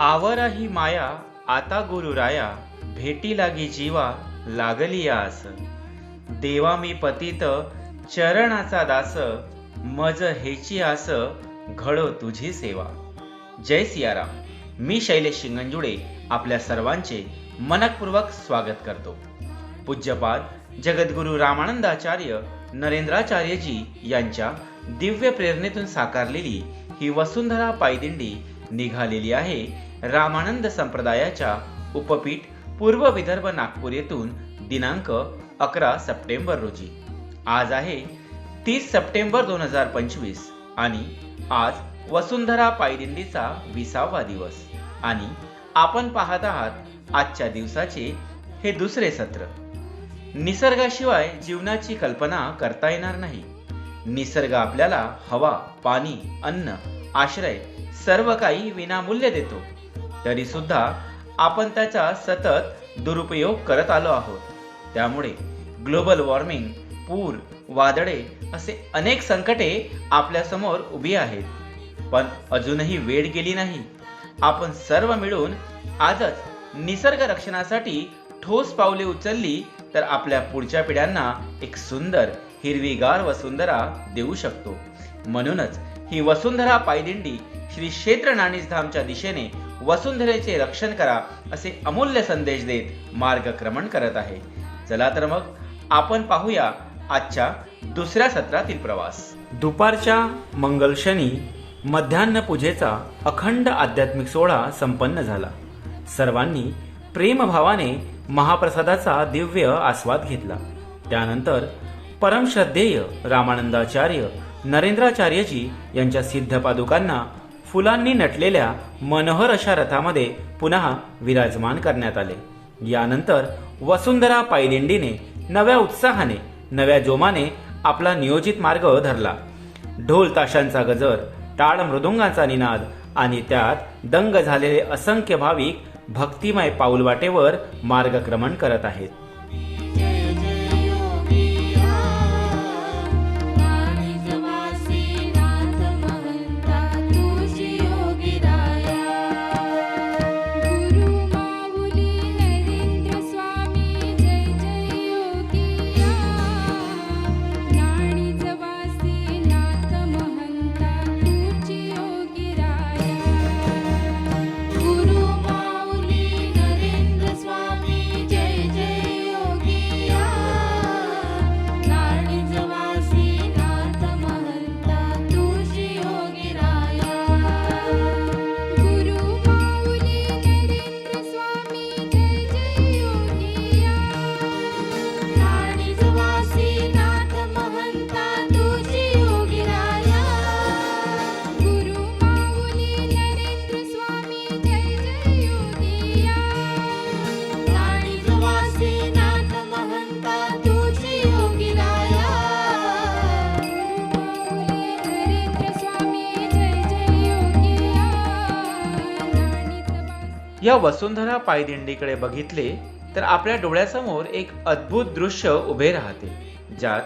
आवरा ही माया आता गुरुराया भेटी लागी जीवा लागली आस. देवा मी पतित चरणाचा दास मज हेची आस घडो तुझी सेवा. जय सियाराम. मी शैलेश शिंगंजुडे आपल्या सर्वांचे मनपूर्वक स्वागत करतो. पूज्यपाद जगद्गुरु रामानंदाचार्य नरेंद्राचार्यजी यांच्या दिव्य प्रेरणेतून साकारलेली ही वसुंधरा पायदिंडी निघालेली आहे. रामानंद संप्रदायाच्या उपपीठ पूर्व विदर्भ नागपूर येथून दिनांक अकरा सप्टेंबर रोजी. आज आहे तीस सप्टेंबर दोन हजार पंचवीस आणि आज वसुंधरा पायदिंडीचा विसावा दिवस. आणि आपण पाहत आहात आजच्या दिवसाचे हे दुसरे सत्र. निसर्गाशिवाय जीवनाची कल्पना करता येणार नाही. निसर्ग आपल्याला हवा पाणी अन्न आश्रय सर्व काही विनामूल्य देतो. तरी सुद्धा आपण त्याचा सतत दुरुपयोग करत आलो आहोत. त्यामुळे ग्लोबल वॉर्मिंग पूर वादळे असे अनेक संकटे आपल्यासमोर उभी आहेत. पण अजूनही वेळ गेली नाही. आपण सर्व मिळून आजच निसर्ग रक्षणासाठी ठोस पावले उचलली तर आपल्या पुढच्या पिढ्यांना एक सुंदर हिरवीगार वसुंधरा देऊ शकतो. म्हणूनच ही वसुंधरा पायदिंडी श्री क्षेत्र नाणीसधामच्या दिशेने वसुंधरेचे रक्षण करा असे अमूल्य संदेश देत मार्गक्रमण करत आहे. चला तर मग आपण पाहूया आजच्या दुसऱ्या सत्रातील प्रवास. दुपारच्या मंगल शनी मध्यान्ह पूजेचा अखंड आध्यात्मिक सोहळा संपन्न झाला. सर्वांनी प्रेमभावाने महाप्रसादाचा दिव्य आस्वाद घेतला. त्यानंतर परमश्रद्धेय रामानंदाचार्य नरेंद्राचार्यजी यांच्या सिद्ध पादुकांना फुलांनी नटलेल्या मनोहर अशा रथामध्ये पुन्हा विराजमान करण्यात आले. यानंतर वसुंधरा पायदिंडीने नव्या उत्साहाने नव्या जोमाने आपला नियोजित मार्ग धरला. ढोल ताशांचा गजर टाळ मृदुंगाचा निनाद आणि त्यात दंग झालेले असंख्य भाविक भक्तिमय पाऊलवाटेवर मार्गक्रमण करत आहेत. या वसुंधरा पायदिंडीकडे बघितले तर आपल्या डोळ्यासमोर एक अद्भुत दृश्य उभे राहते ज्यात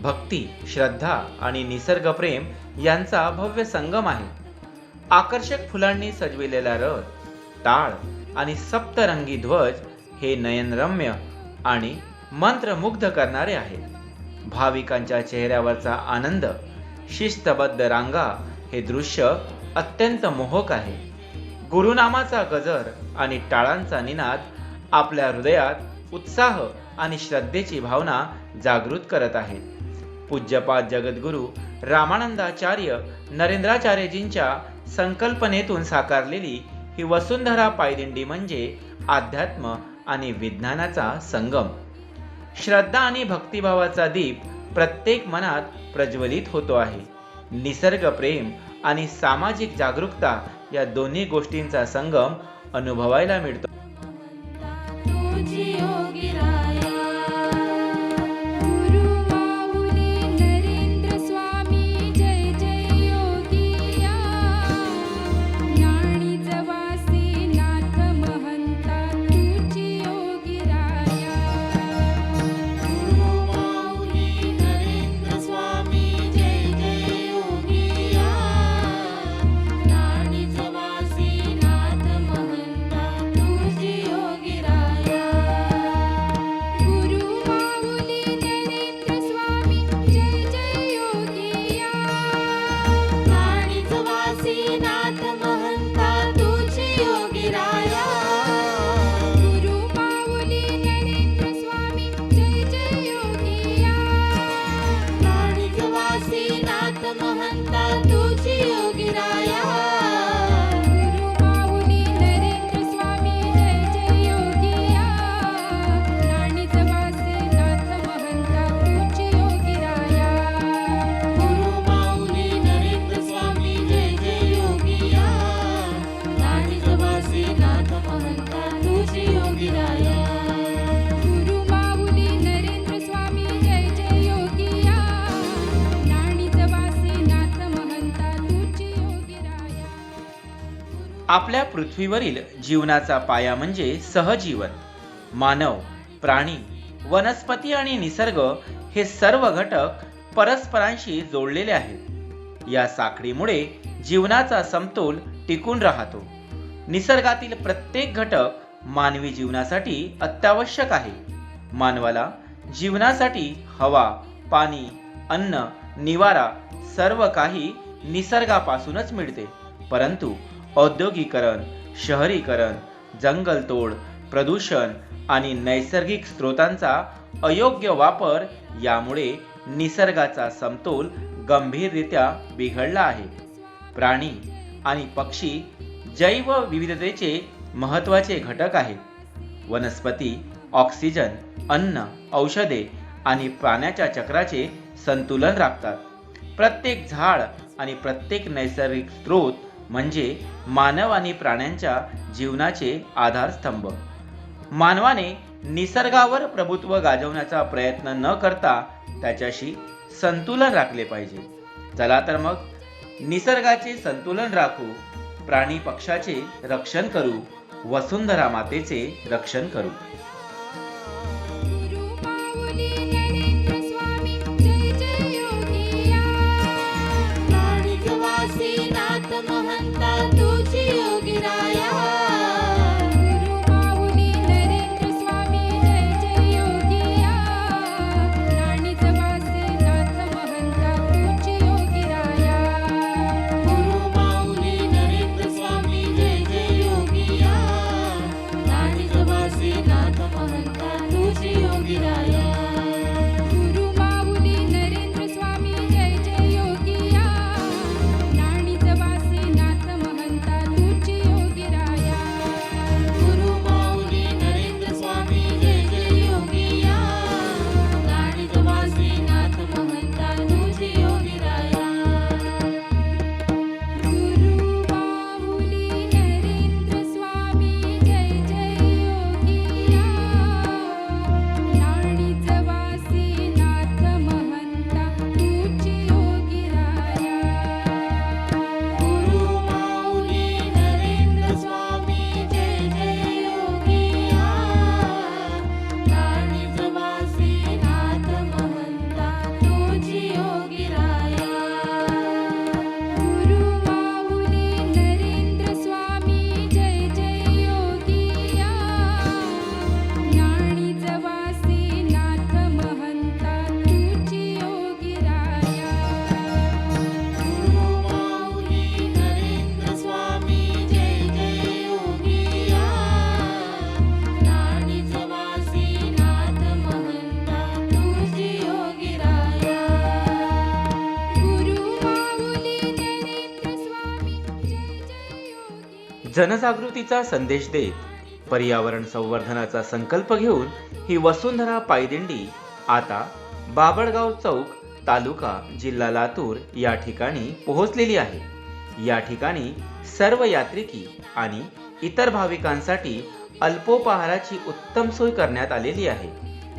भक्ती श्रद्धा आणि निसर्गप्रेम यांचा भव्य संगम आहे. आकर्षक फुलांनी सजविलेला रथ टाळ आणि सप्तरंगी ध्वज हे नयनरम्य आणि मंत्रमुग्ध करणारे आहे भाविकांच्या चेहऱ्यावरचा आनंद शिस्तबद्ध रांगा हे दृश्य अत्यंत मोहक आहे. गुरुनामाचा गजर आणि टाळांचा निनाद आपल्या हृदयात उत्साह आणि श्रद्धेची भावना जागृत करत आहेत पूज्यपाद जगद्गुरु रामानंदाचार्य नरेंद्राचार्यजींच्या संकल्पनेतून साकारलेली ही वसुंधरा पायदिंडी म्हणजे अध्यात्म आणि विज्ञानाचा संगम. श्रद्धा आणि भक्तिभावाचा दीप प्रत्येक मनात प्रज्वलित होतो आहे. निसर्ग प्रेम आणि सामाजिक जागरूकता या दोन्ही गोष्टींचा संगम अनुभवायला मिळतो. आपल्या पृथ्वीवरील जीवनाचा पाया म्हणजे सहजीवन. मानव प्राणी वनस्पती आणि निसर्ग हे सर्व घटक परस्परांशी जोडलेले आहेत. या साखळीमुळे जीवनाचा समतोल टिकून राहतो. निसर्गातील प्रत्येक घटक मानवी जीवनासाठी अत्यावश्यक आहे. मानवाला जीवनासाठी हवा पाणी अन्न निवारा सर्व काही निसर्गापासूनच मिळते. परंतु औद्योगिकरण शहरीकरण जंगलतोड प्रदूषण आणि नैसर्गिक स्रोतांचा अयोग्य वापर यामुळे निसर्गाचा समतोल गंभीररित्या बिघडला आहे. प्राणी आणि पक्षी जैवविविधतेचे महत्त्वाचे घटक आहेत. वनस्पती ऑक्सिजन अन्न औषधे आणि पाण्याच्या चक्राचे संतुलन राखतात. प्रत्येक झाड आणि प्रत्येक नैसर्गिक स्रोत म्हणजे मानव आणि प्राण्यांच्या जीवनाचे आधारस्तंभ. मानवाने निसर्गावर प्रभुत्व गाजवण्याचा प्रयत्न न करता त्याच्याशी संतुलन राखले पाहिजे. चला तर मग निसर्गाचे संतुलन राखू प्राणी पक्षाचे रक्षण करू वसुंधरा मातेचे रक्षण करू. जनजागृतीचा संदेश देत पर्यावरण संवर्धनाचा संकल्प घेऊन ही वसुंधरा पायदिंडी आता बाबळगाव चौक तालुका जिल्हा लातूर या ठिकाणी पोहोचलेली आहे. या ठिकाणी सर्व यात्रिकी आणि इतर भाविकांसाठी अल्पोपहाराची उत्तम सोय करण्यात आलेली आहे.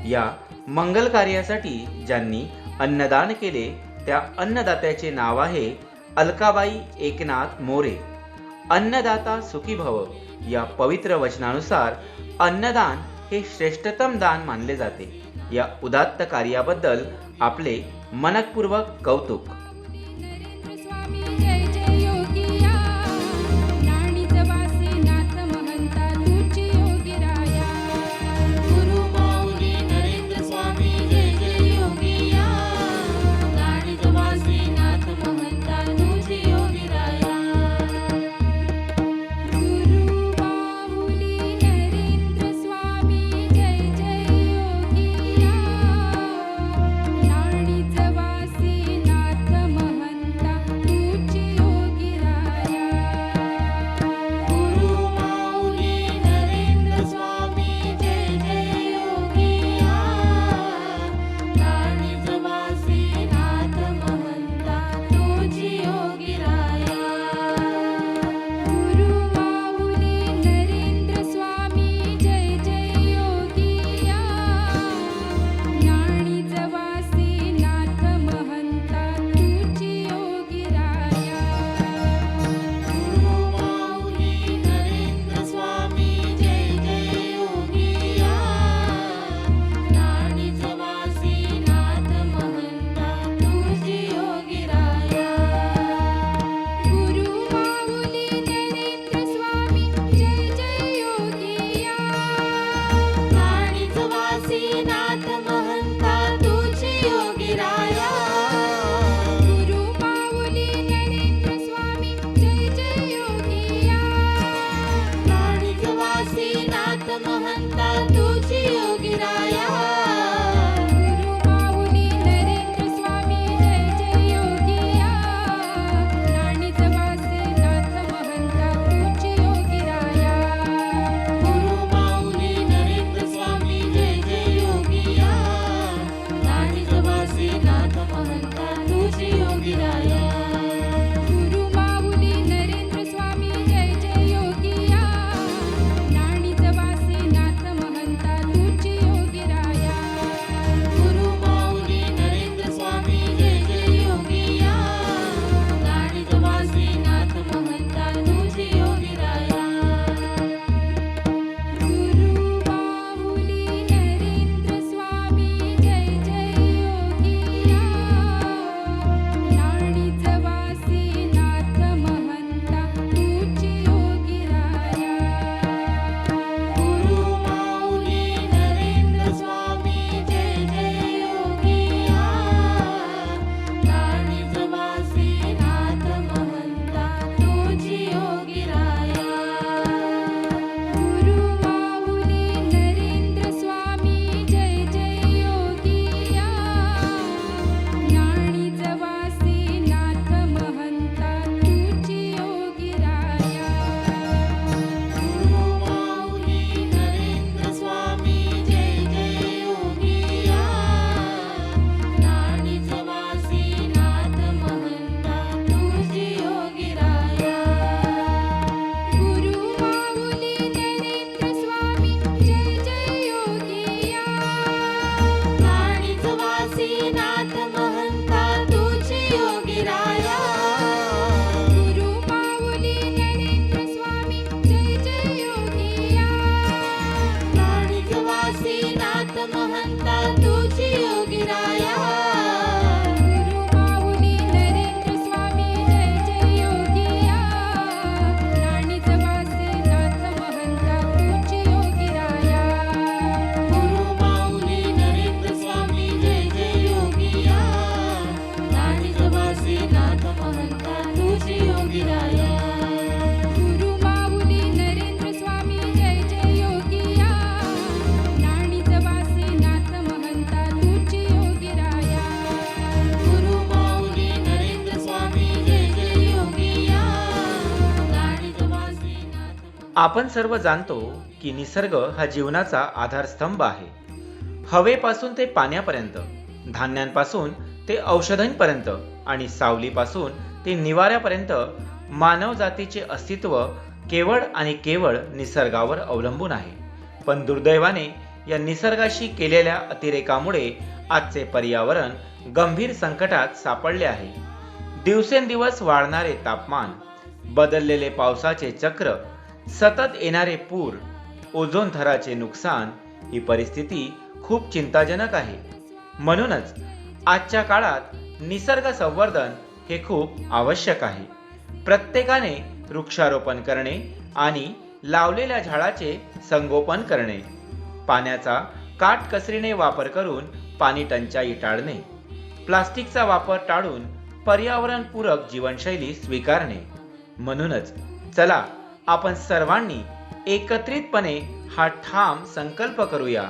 या मंगल कार्यासाठी ज्यांनी अन्नदान केले त्या अन्नदात्याचे नाव आहे अलकाबाई एकनाथ मोरे. अन्नदाता सुखी भव. या पवित्र वचनानुसार अन्नदान हे श्रेष्ठतम दान मानले जाते. या उदात्त कार्याबद्दल आपले मनपूर्वक कौतुक. आपण सर्व जाणतो की निसर्ग हा जीवनाचा आधारस्तंभ आहे. हवेपासून ते पाण्यापर्यंत धान्यांपासून ते औषधांपर्यंत आणि सावलीपासून ते निवाऱ्यापर्यंत मानवजातीचे अस्तित्व केवळ आणि केवळ निसर्गावर अवलंबून आहे. पण दुर्दैवाने या निसर्गाशी केलेल्या अतिरेकामुळे आजचे पर्यावरण गंभीर संकटात सापडले आहे. दिवसेंदिवस वाढणारे तापमान बदललेले पावसाचे चक्र सतत येणारे पूर ओझोन थराचे नुकसान ही परिस्थिती खूप चिंताजनक आहे. म्हणूनच आजच्या काळात निसर्ग संवर्धन हे खूप आवश्यक आहे. प्रत्येकाने वृक्षारोपण करणे आणि लावलेल्या झाडाचे संगोपन करणे पाण्याचा काटकसरीने वापर करून पाणी टंचाई टाळणे प्लास्टिकचा वापर टाळून पर्यावरणपूरक जीवनशैली स्वीकारणे. म्हणूनच चला आपण सर्वांनी एकत्रितपणे हा ठाम संकल्प करूया.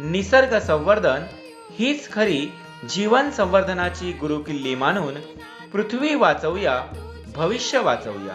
निसर्ग संवर्धन हीच खरी जीवन संवर्धनाची गुरुकिल्ली मानून पृथ्वी वाचवूया भविष्य वाचवूया.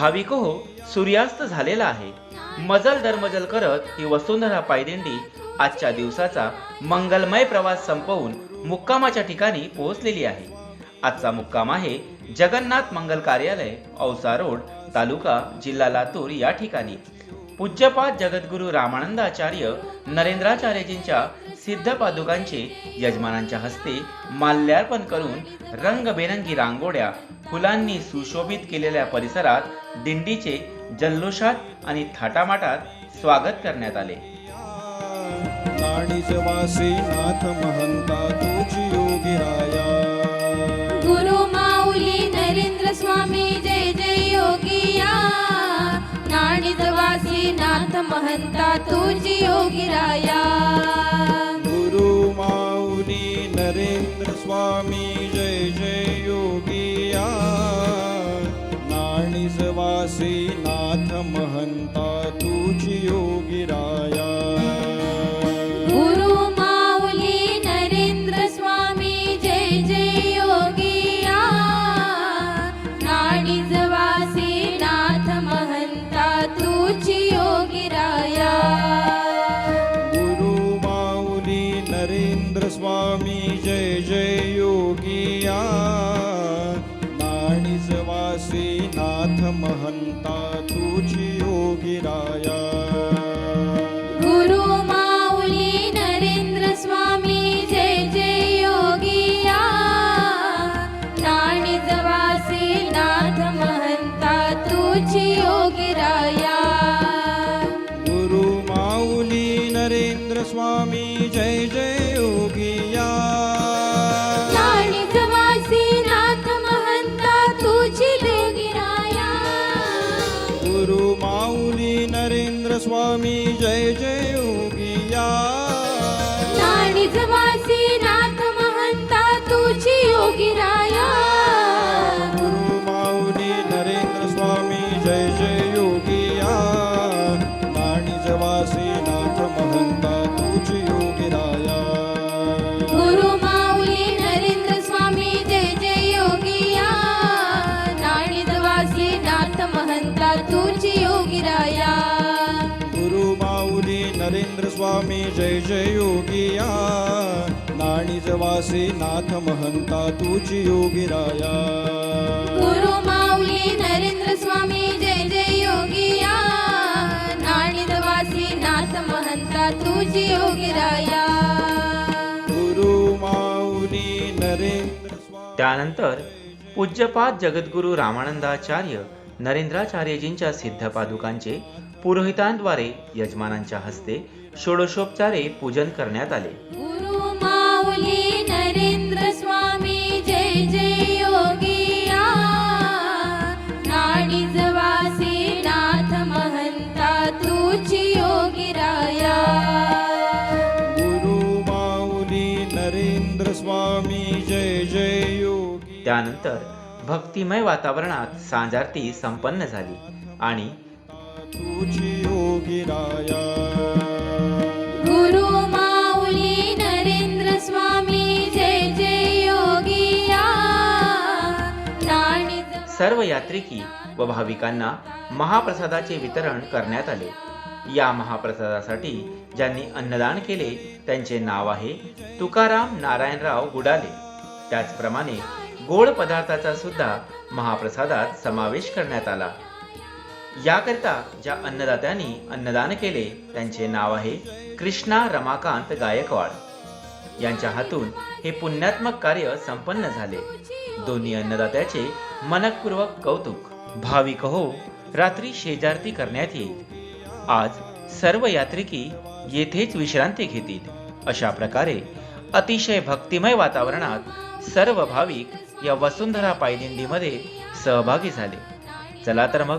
भाविक हो सूर्यास्त झालेला आहे. मजल दरमजल करत ही वसुंधरा पायदिंडी आजच्या दिवसाचा मंगलमय प्रवास संपवून मुक्कामाच्या ठिकाणी पोहोचलेली आहे. आजचा मुक्काम आहे जगन्नाथ मंगल कार्यालय औसा रोड तालुका जिल्हा लातूर या ठिकाणी. पूज्यपाद जगद्गुरु रामानंदाचार्य नरेंद्राचार्यजींच्या सिद्ध पादुकांचे यजमानांच्या हस्ते माल्यार्पण करून रंगबेरंगी रांगोळ्या फुलांनी सुशोभित केलेल्या परिसरात दिंडीचे जल्लोषात आणि थाटामाटात स्वागत करण्यात आले. नाणीज वासी नाथ महंता तुझी योगिराया गुरु माऊली नरेंद्र स्वामी जय जय योगिया नाणीज वासी नाथ महंता तुझी योगिराया गुरु माऊली नरेंद्र स्वामी जय जय नाणीज नाथ महंता तुझी योगी गुरु स्वामी जय जय जवासी नाथ महंता तुझी योगिराया गुरु माऊली नरेंद्र स्वामी जय जय योगिया नाणीज वासी नाथ महंता तुझी योगी राया. गुरु माऊली नरेंद्र स्वामी. त्यानंतर पूज्यपाद जगद्गुरू रामानंदाचार्य नरेंद्राचार्यजींच्या सिद्ध पादुकांचे पुरोहितांद्वारे यजमानांच्या हस्ते षोडशोपचारे पूजन करण्यात आले. त्यानंतर भक्तिमय वातावरणात सांजारती संपन्न झाली आणि तुझी योगी राया. गुरु माऊली नरेंद्र स्वामी जय जय योगिया नाणीज सर्व यात्रिकी व भाविकांना महाप्रसादाचे वितरण करण्यात आले. या महाप्रसादासाठी ज्यांनी अन्नदान केले त्यांचे नाव आहे तुकाराम नारायणराव गुडाले. त्याचप्रमाणे गोड पदार्थाचा सुद्धा महाप्रसादात समावेश करण्यात आला. याकरिता ज्या अन्नदात्यांनी अन्नदान केले त्यांचे नाव आहे कृष्णा रमाकांत गायकवाड. यांच्या हातून हे पुण्यात्मक कार्य संपन्न झाले. दोन्ही अन्नदात्याचे मनपूर्वक कौतुक भाविक हो रात्री शेजारती करण्यात येईल. आज सर्व यात्रिकी येथेच विश्रांती घेतील. अशा प्रकारे अतिशय भक्तिमय वातावरणात सर्व भाविक या वसुंधरा पायदिंडीमध्ये सहभागी झाले. चला तर मग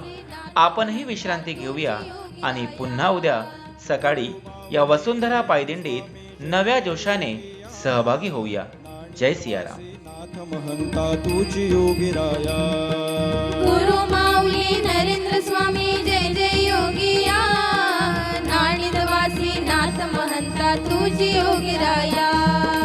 आपणही विश्रांती घेऊया आणि पुन्हा उद्या सकाळी या वसुंधरा पायदिंडीत नव्या जोशाने सहभागी होऊया. जय सियाराम. नाथ महंता तुझी योगी राया. गुरु माऊली नरेंद्र स्वामी जय जय योगिया नाणीद वासी नाथ महंता तुझी योगी राया.